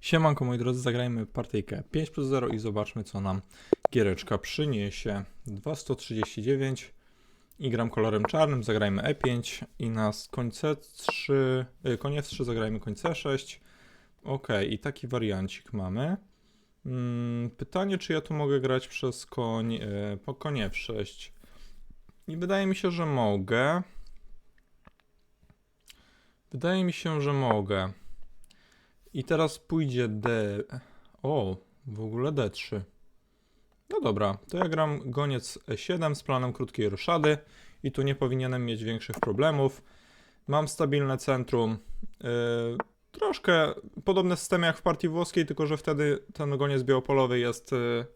Siemanko moi drodzy, zagrajmy partyjkę 5 plus 0 i zobaczmy co nam giereczka przyniesie. 2139 i gram kolorem czarnym, zagrajmy E5 i na koń C3, y, konie F3 zagrajmy koń C6. Ok, i taki wariancik mamy. Mm, Pytanie, czy ja tu mogę grać przez koń, y, po konie F6. I wydaje mi się, że mogę. Wydaje mi się, że mogę. I teraz pójdzie D. O, w ogóle D3. No dobra, to ja gram goniec E7 z planem krótkiej roszady i tu nie powinienem mieć większych problemów. Mam stabilne centrum. Yy, troszkę podobny system jak w partii włoskiej, tylko że wtedy ten goniec białopolowy jest, yy,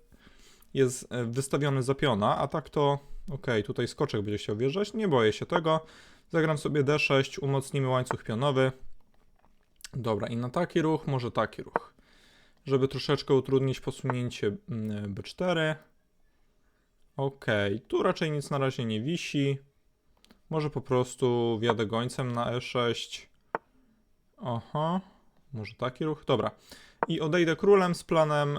jest yy, wystawiony za piona, a tak to ok, tutaj skoczek będzie chciał wjeżdżać, nie boję się tego. Zagram sobie D6, umocnimy łańcuch pionowy. Dobra, i na taki ruch, może taki ruch. Żeby troszeczkę utrudnić posunięcie mm, B4. Ok, tu raczej nic na razie nie wisi. Może po prostu wjadę gońcem na E6. Aha, może taki ruch. Dobra. I odejdę królem z planem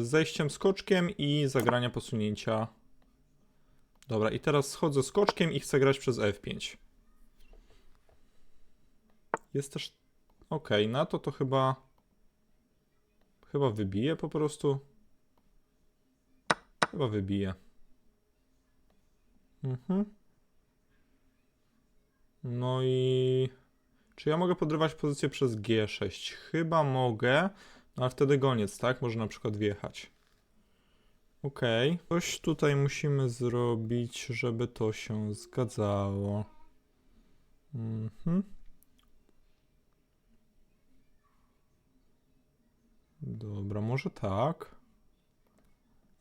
y, zejściem skoczkiem i zagrania posunięcia. Dobra, i teraz schodzę skoczkiem i chcę grać przez F5. Jest też Okej, na to to chyba. Chyba wybije po prostu. Chyba wybije. Mhm. No i. Czy ja mogę podrywać pozycję przez G6? Chyba mogę, no ale wtedy goniec, tak? Może na przykład wjechać. Okej. Coś tutaj musimy zrobić, żeby to się zgadzało. Mhm. Dobra, może tak.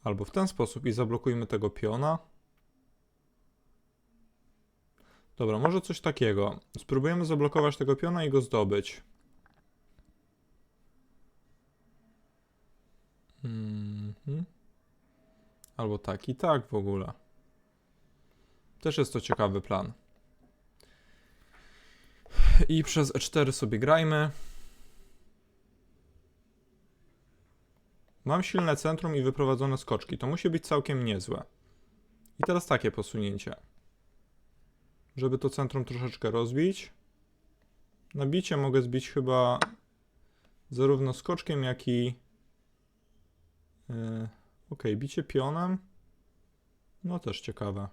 Albo w ten sposób i zablokujmy tego piona. Dobra, może coś takiego. Spróbujemy zablokować tego piona i go zdobyć. Mhm. Albo tak i tak w ogóle. Też jest to ciekawy plan. I przez E4 sobie grajmy. Mam silne centrum i wyprowadzone skoczki. To musi być całkiem niezłe. I teraz takie posunięcie. Żeby to centrum troszeczkę rozbić. Na bicie mogę zbić chyba zarówno skoczkiem, jak i... Yy, ok, bicie pionem. No też ciekawe.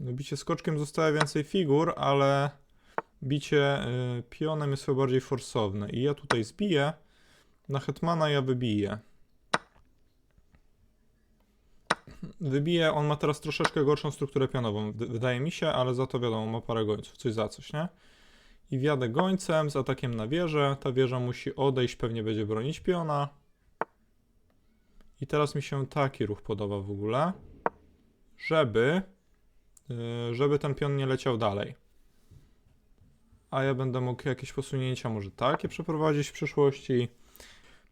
No, bicie skoczkiem zostaje więcej figur, ale bicie y, pionem jest chyba bardziej forsowne. I ja tutaj zbiję. Na hetmana ja wybiję. Wybiję, on ma teraz troszeczkę gorszą strukturę pionową, wy- wydaje mi się, ale za to wiadomo, ma parę gońców, coś za coś, nie? I wjadę gońcem z atakiem na wieżę. Ta wieża musi odejść, pewnie będzie bronić piona. I teraz mi się taki ruch podoba w ogóle, żeby, y, żeby ten pion nie leciał dalej a ja będę mógł jakieś posunięcia może takie przeprowadzić w przyszłości.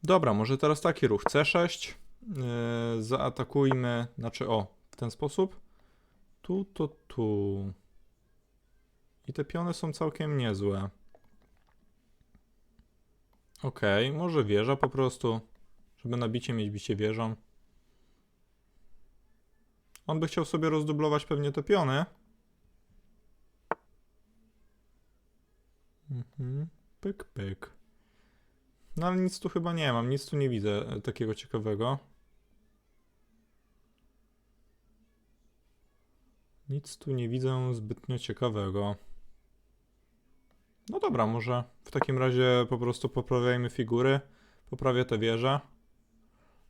Dobra, może teraz taki ruch C6. Yy, zaatakujmy, znaczy o, w ten sposób. Tu, to, tu. I te piony są całkiem niezłe. Okej, okay, może wieża po prostu, żeby na bicie mieć bicie wieżą. On by chciał sobie rozdublować pewnie te piony. Mhm. Pyk, pyk. No ale nic tu chyba nie mam, nic tu nie widzę e, takiego ciekawego. Nic tu nie widzę zbytnio ciekawego. No dobra, może w takim razie po prostu poprawiajmy figury. Poprawię tę wieżę,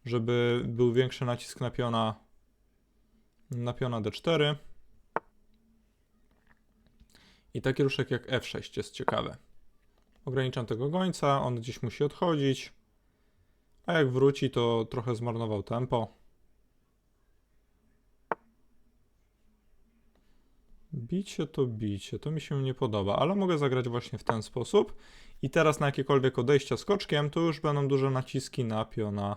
żeby był większy nacisk na piona na piona D4. I taki ruszek jak F6 jest ciekawy. Ograniczam tego gońca, on gdzieś musi odchodzić. A jak wróci, to trochę zmarnował tempo. Bicie to bicie, to mi się nie podoba, ale mogę zagrać właśnie w ten sposób. I teraz na jakiekolwiek odejścia skoczkiem, to już będą duże naciski na piona.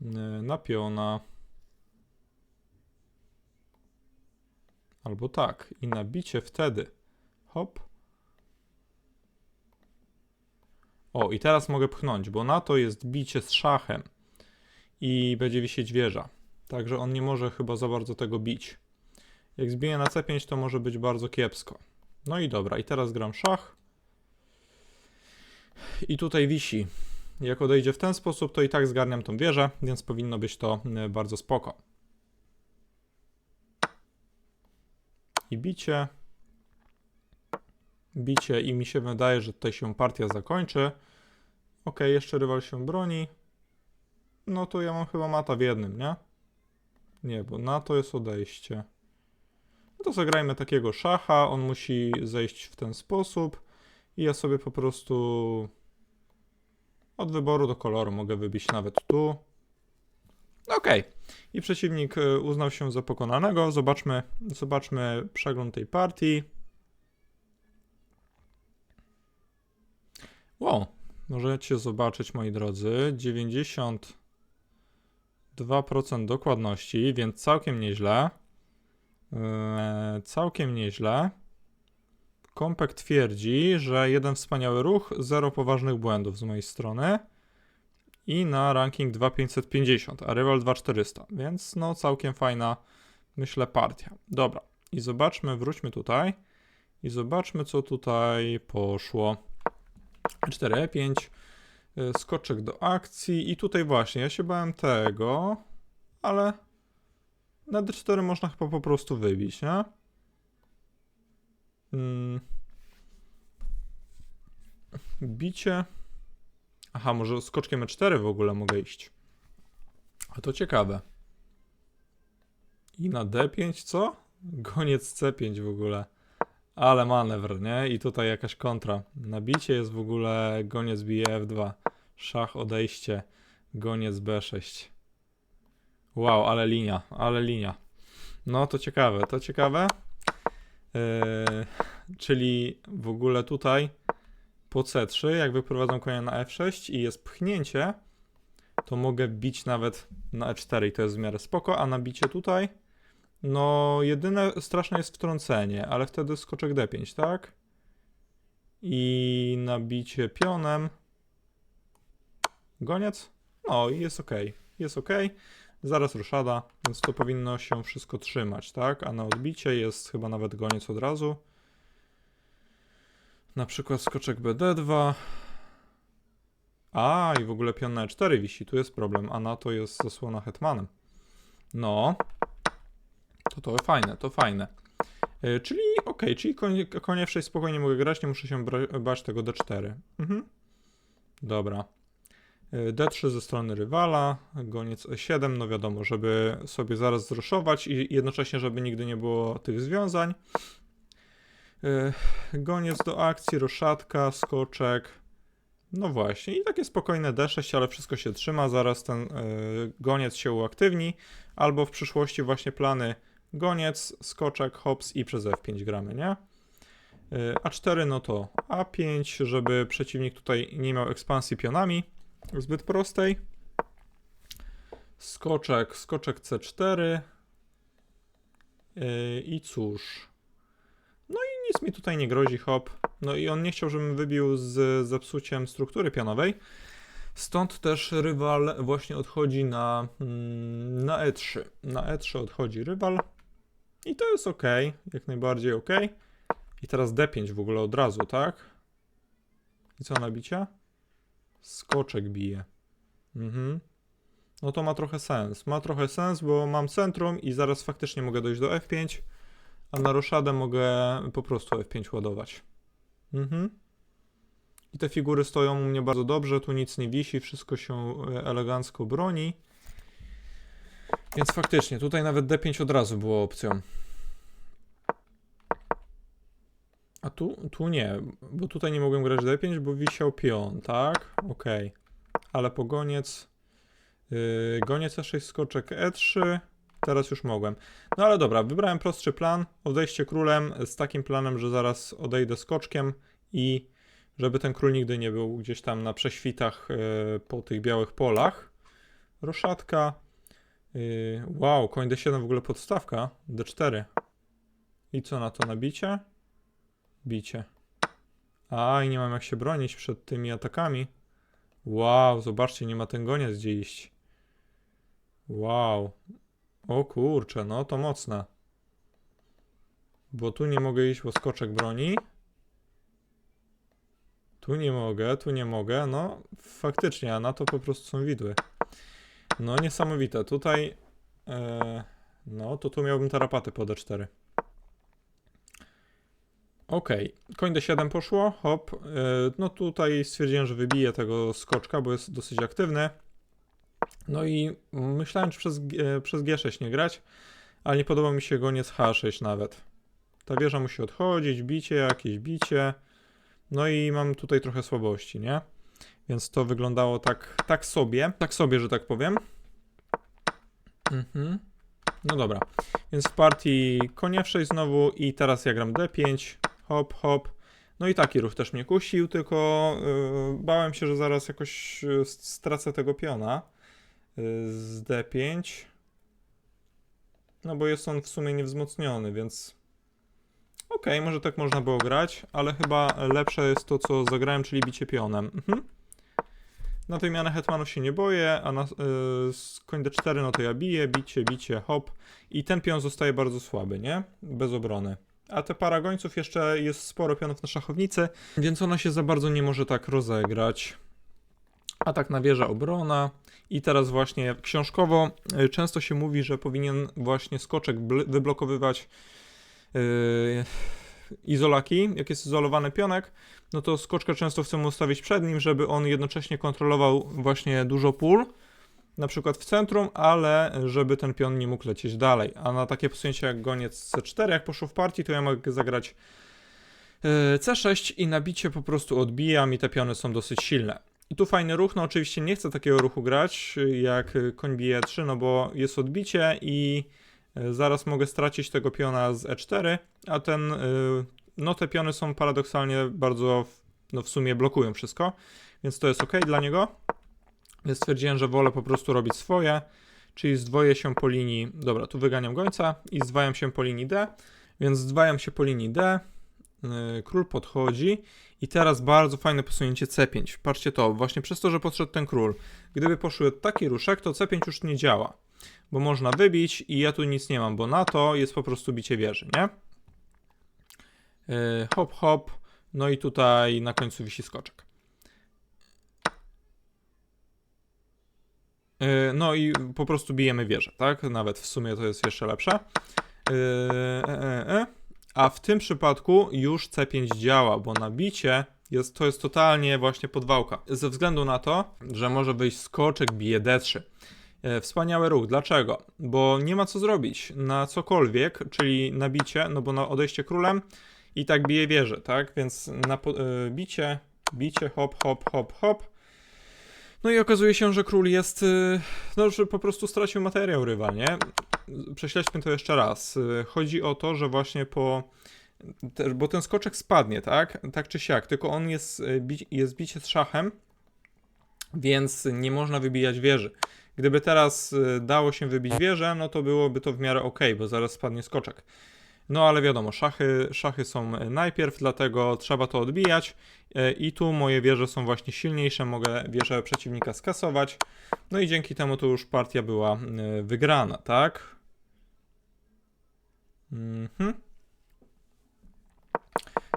yy, Na piona. Albo tak. I na bicie wtedy Hop. O, i teraz mogę pchnąć, bo na to jest bicie z szachem. I będzie wisieć wieża. Także on nie może chyba za bardzo tego bić. Jak zbiję na C5, to może być bardzo kiepsko. No i dobra, i teraz gram szach. I tutaj wisi. Jak odejdzie w ten sposób, to i tak zgarniam tą wieżę, więc powinno być to e, bardzo spoko. I bicie. Bicie i mi się wydaje, że tutaj się partia zakończy. Ok, jeszcze rywal się broni. No to ja mam chyba mata w jednym, nie? Nie, bo na to jest odejście. No to zagrajmy takiego szacha, on musi zejść w ten sposób i ja sobie po prostu od wyboru do koloru mogę wybić nawet tu. Okej. I przeciwnik y, uznał się za pokonanego. Zobaczmy, zobaczmy przegląd tej partii. Wow, możecie zobaczyć moi drodzy, 92% dokładności, więc całkiem nieźle. Eee, całkiem nieźle. Kompek twierdzi, że jeden wspaniały ruch, zero poważnych błędów z mojej strony i na ranking 2550, a rywal 2400, więc no całkiem fajna, myślę, partia. Dobra, i zobaczmy, wróćmy tutaj i zobaczmy, co tutaj poszło. 4E5, y, skoczek do akcji i tutaj właśnie, ja się bałem tego, ale na D4 można chyba po prostu wybić, nie? Mm. Bicie. Aha, może skoczkiem E4 w ogóle mogę iść. A to ciekawe. I na D5 co? Goniec C5 w ogóle. Ale manewr, nie? I tutaj jakaś kontra. Na bicie jest w ogóle goniec bije F2. Szach odejście. Goniec B6. Wow, ale linia, ale linia. No to ciekawe, to ciekawe. Yy, czyli w ogóle tutaj po C3, jak wyprowadzam konia na F6 i jest pchnięcie, to mogę bić nawet na E4 i to jest w miarę spoko, a na bicie tutaj, no jedyne straszne jest wtrącenie, ale wtedy skoczek D5, tak? I na bicie pionem goniec, no i jest ok, jest ok. Zaraz ruszada, więc to powinno się wszystko trzymać, tak? A na odbicie jest chyba nawet goniec od razu. Na przykład skoczek BD2. A, i w ogóle pion na E4 wisi, tu jest problem, a na to jest zasłona hetmanem. No, to to fajne, to fajne. Yy, czyli ok, czyli konie, konie w 6 spokojnie mogę grać, nie muszę się bać tego D4. Mhm. Dobra. Yy, D3 ze strony rywala, goniec E7, no wiadomo, żeby sobie zaraz zruszować i jednocześnie, żeby nigdy nie było tych związań. Yy, Goniec do akcji, roszatka, skoczek. No właśnie, i takie spokojne D6, ale wszystko się trzyma. Zaraz ten goniec się uaktywni, albo w przyszłości właśnie plany goniec, skoczek, hops i przez F5 gramy, nie? Yy, A4 no to A5, żeby przeciwnik tutaj nie miał ekspansji pionami zbyt prostej. Skoczek, skoczek C4. Yy, I cóż. No i nic mi tutaj nie grozi, hop. No i on nie chciał, żebym wybił z zepsuciem struktury pionowej. Stąd też rywal właśnie odchodzi na, mm, na E3. Na E3 odchodzi rywal. I to jest ok, jak najbardziej ok. I teraz D5 w ogóle od razu, tak? I co na bicie? Skoczek bije. Mhm. No to ma trochę sens. Ma trochę sens, bo mam centrum i zaraz faktycznie mogę dojść do F5, a na roszadę mogę po prostu F5 ładować. Mhm. I te figury stoją u mnie bardzo dobrze, tu nic nie wisi, wszystko się e, elegancko broni. Więc faktycznie, tutaj nawet D5 od razu było opcją. A tu, tu nie, bo tutaj nie mogłem grać D5, bo wisiał pion, tak? Okej. Ale po goniec, yy, goniec E6, skoczek E3, teraz już mogłem. No ale dobra, wybrałem prostszy plan, odejście królem z takim planem, że zaraz odejdę skoczkiem i żeby ten król nigdy nie był gdzieś tam na prześwitach yy, po tych białych polach. Roszatka. Yy, wow, koń D7 w ogóle podstawka. D4. I co na to nabicie? bicie. A, i nie mam jak się bronić przed tymi atakami. Wow, zobaczcie, nie ma ten goniec gdzie iść. Wow. O kurczę, no to mocne. Bo tu nie mogę iść, bo skoczek broni. Tu nie mogę, tu nie mogę. No, faktycznie, a na to po prostu są widły. No, niesamowite. Tutaj, e, no, to tu miałbym tarapaty po D4. Okej, koń D7 poszło, hop. E, no tutaj stwierdziłem, że wybiję tego skoczka, bo jest dosyć aktywny. No i myślałem, czy przez, G- przez G6 nie grać, ale nie podoba mi się goniec H6 nawet. Ta wieża musi odchodzić, bicie jakieś, bicie. No i mam tutaj trochę słabości, nie? Więc to wyglądało tak, tak sobie, tak sobie, że tak powiem. Mhm. No dobra, więc w partii konie F6 znowu i teraz ja gram D5, hop, hop. No i taki ruch też mnie kusił, tylko yy, bałem się, że zaraz jakoś yy, stracę tego piona yy, z D5. No bo jest on w sumie niewzmocniony, więc okej, może tak można było grać, ale chyba lepsze jest to, co zagrałem, czyli bicie pionem. Mhm. Na tej miany hetmanów się nie boję, a na yy, koń D4 no to ja biję, bicie, bicie, hop. I ten pion zostaje bardzo słaby, nie? Bez obrony. A te para gońców jeszcze jest sporo pionów na szachownicy, więc ona się za bardzo nie może tak rozegrać. Atak na wieżę obrona. I teraz właśnie książkowo y, często się mówi, że powinien właśnie skoczek bl- wyblokowywać izolaki. Jak jest izolowany pionek, no to skoczka często chcemy ustawić przed nim, żeby on jednocześnie kontrolował właśnie dużo pól, na przykład w centrum, ale żeby ten pion nie mógł lecieć dalej. A na takie posunięcie jak goniec C4, jak poszło w partii, to ja mogę zagrać yy, C6 i nabicie po prostu odbijam i te piony są dosyć silne. I tu fajny ruch, no oczywiście nie chcę takiego ruchu grać jak koń bije 3, no bo jest odbicie i yy, zaraz mogę stracić tego piona z E4, a ten, yy, no te piony są paradoksalnie bardzo, no w sumie blokują wszystko, więc to jest ok dla niego. Więc stwierdziłem, że wolę po prostu robić swoje, czyli zdwoję się po linii, dobra, tu wyganiam gońca i zdwajam się po linii D, więc zdwajam się po linii D, yy, król podchodzi i teraz bardzo fajne posunięcie C5. Patrzcie to, właśnie przez to, że podszedł ten król. Gdyby poszły taki ruszek, to C5 już nie działa, bo można wybić i ja tu nic nie mam, bo na to jest po prostu bicie wieży, nie? Yy, hop, hop, no i tutaj na końcu wisi skoczek. Yy, No i po prostu bijemy wieżę, tak? Nawet w sumie to jest jeszcze lepsze. Yy. A w tym przypadku już C5 działa, bo na bicie jest, to jest totalnie właśnie podwałka. Ze względu na to, że może wyjść skoczek, bije D3. E, Wspaniały ruch. Dlaczego? Bo nie ma co zrobić na cokolwiek, czyli na bicie, no bo na odejście królem i tak bije wieżę, tak? Więc na e, bicie, bicie, hop, hop, hop, hop. No i okazuje się, że król jest, y, no, że po prostu stracił materiał rywal, nie? Prześledźmy to jeszcze raz. Chodzi o to, że właśnie po, bo ten skoczek spadnie, tak? Tak czy siak, tylko on jest, jest bicie z szachem, więc nie można wybijać wieży. Gdyby teraz y, dało się wybić wieżę, no to byłoby to w miarę ok, bo zaraz spadnie skoczek. No ale wiadomo, szachy, szachy są najpierw, dlatego trzeba to odbijać. Y, I tu moje wieże są właśnie silniejsze, mogę wieżę przeciwnika skasować. No i dzięki temu to już partia była y, wygrana, tak? Mhm.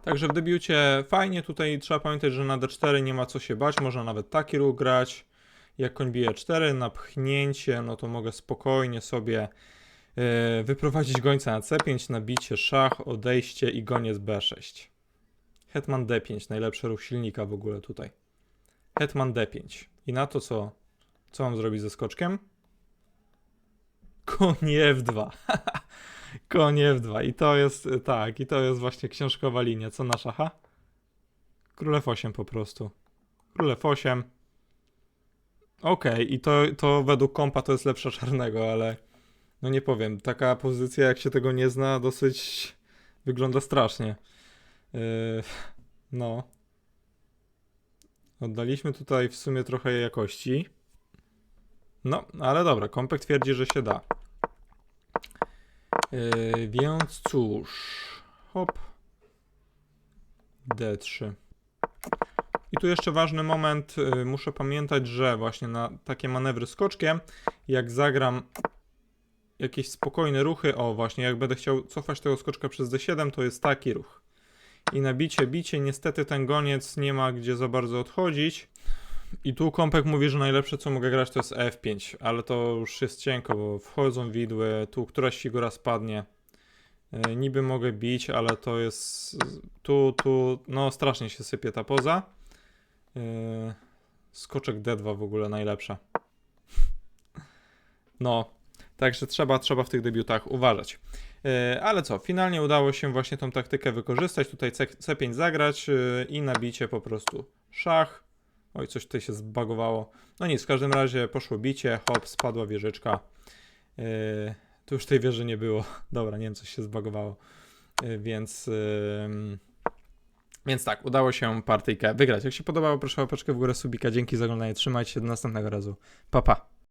Także w debiucie fajnie, tutaj trzeba pamiętać, że na D4 nie ma co się bać, można nawet taki ruch grać. Jak koń bije 4 na pchnięcie, no to mogę spokojnie sobie e, wyprowadzić gońca na C5, nabicie, szach, odejście i goniec B6. Hetman D5, najlepszy ruch silnika w ogóle tutaj. Hetman D5. I na to co? Co mam zrobić ze skoczkiem? Koń F2. Koń F2. I to jest, e, tak, i to jest właśnie książkowa linia. Co na szacha? Król F8 po prostu. Król F8. Okej, i to, to według kompa to jest lepsze czarnego, ale no nie powiem, taka pozycja jak się tego nie zna dosyć wygląda strasznie. Yy, no. Oddaliśmy tutaj w sumie trochę jakości. No, ale dobra, kompek twierdzi, że się da. Yy, więc cóż, hop. D3. I tu jeszcze ważny moment, y, muszę pamiętać, że właśnie na takie manewry skoczkiem, jak zagram jakieś spokojne ruchy, o właśnie, jak będę chciał cofać tego skoczka przez D7, to jest taki ruch. I na bicie, bicie, niestety ten goniec nie ma gdzie za bardzo odchodzić. I tu Kompek mówi, że najlepsze co mogę grać to jest F5, ale to już jest cienko, bo wchodzą widły, tu któraś figura spadnie. E, niby mogę bić, ale to jest tu, tu, no strasznie się sypie ta poza. E, skoczek D2 w ogóle najlepsza. No, także trzeba, trzeba w tych debiutach uważać. E, Ale co, finalnie udało się właśnie tą taktykę wykorzystać, tutaj C, C5 zagrać e, i nabicie po prostu szach. Oj, coś tutaj się zbagowało. No nic, w każdym razie poszło bicie, hop, spadła wieżyczka. Yy, tu już tej wieży nie było. Dobra, nie wiem, coś się zbagowało. Yy, więc, yy, więc tak, udało się partyjkę wygrać. Jak się podobało, proszę o paczkę w górę subika. Dzięki za oglądanie. Trzymajcie się do następnego razu. Pa, pa.